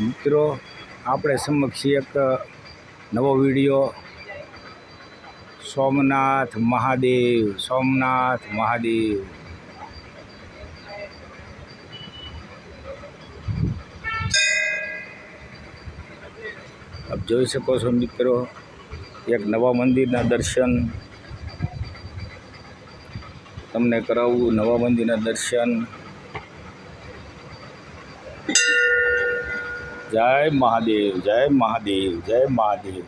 મિત્રો, આપણે સમક્ષ એક નવો વીડિયો. સોમનાથ મહાદેવ સોમનાથ મહાદેવ. આપ જોઈ શકો છો મિત્રો, એક નવા મંદિરના દર્શન. તમને કરાવવું નવા મંદિરના દર્શન. જય મહાદેવ જય મહાદેવ જય મહાદેવ.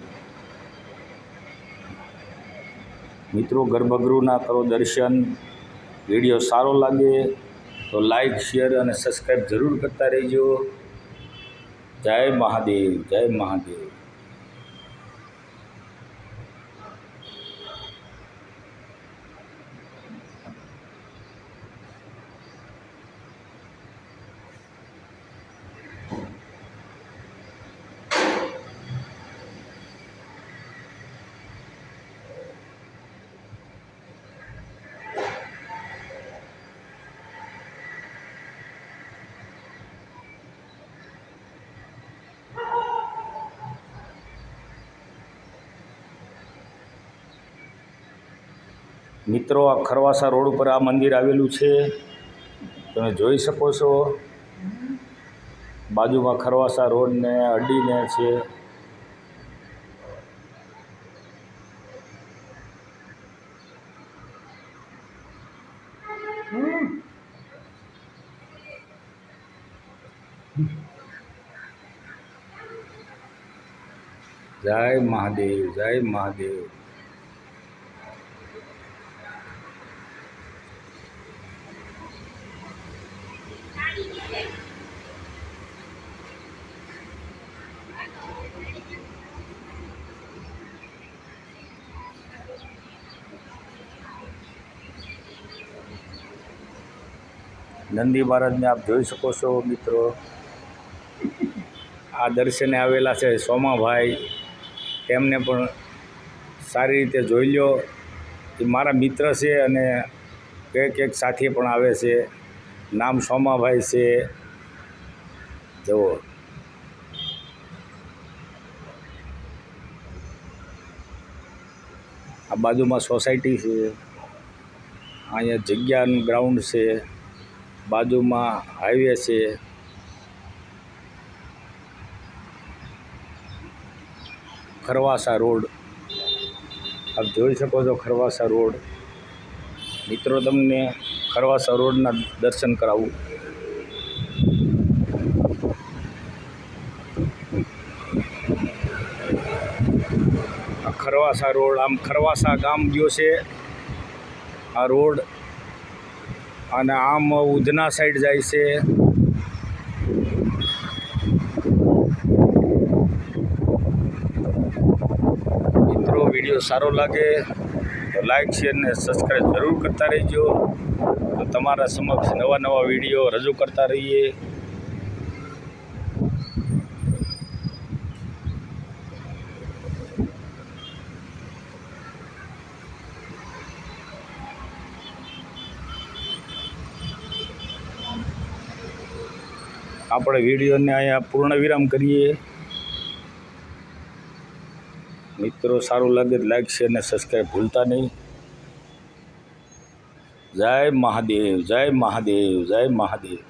મિત્રો, ગર્ભગૃહના કરો દર્શન. વીડિયો સારો લાગે તો લાઈક, શેર અને સબસ્ક્રાઈબ જરૂર કરતા રહેજો. જય મહાદેવ જય મહાદેવ. મિત્રો, આ ખરવાસા રોડ ઉપર આ મંદિર આવેલું છે. તમે જોઈ શકો છો. બાજુમાં ખરવાસા રોડને અડીને છે. જય મહાદેવ જય મહાદેવ. નંદી મહારાજને આપ જોઈ શકો છો, મિત્રો. આ દર્શને આવેલા છે સોમાભાઈ. તેમને પણ સારી રીતે જોઈ લો એ મારા મિત્ર છે અને એક એક સાથી પણ આવે છે. નામ સોમાભાઈ છે. જુઓ. આ બાજુમાં સોસાયટી છે. અહીંયા જગ્યાનું ગ્રાઉન્ડ છે. બાજુમાં હાઈવે છે. ખરવાસા રોડ. આપ જોઈ શકો છો ખરવાસા રોડ. મિત્રો, તમને ખરવાસા રોડના દર્શન કરાવું. ખરવાસા રોડ. આમ ખરવાસા ગામ ગયો છે. આ રોડ અને આમ ઉધના સાઈડ જાય છે. મિત્રો, વીડિયો સારો લાગે તો લાઈક, શેર ને સબસ્ક્રાઈબ જરૂર કરતા રહેજો. તો તમારા સમક્ષ નવા નવા વીડિયો રજૂ કરતા રહીએ. આપણે વિડીયોને અહીંયા પૂર્ણ વિરામ કરીએ. મિત્રો, સારું લાગે લાઈક શેર અને સબસ્ક્રાઈબ ભૂલતા નહીં. જય મહાદેવ જય મહાદેવ જય મહાદેવ.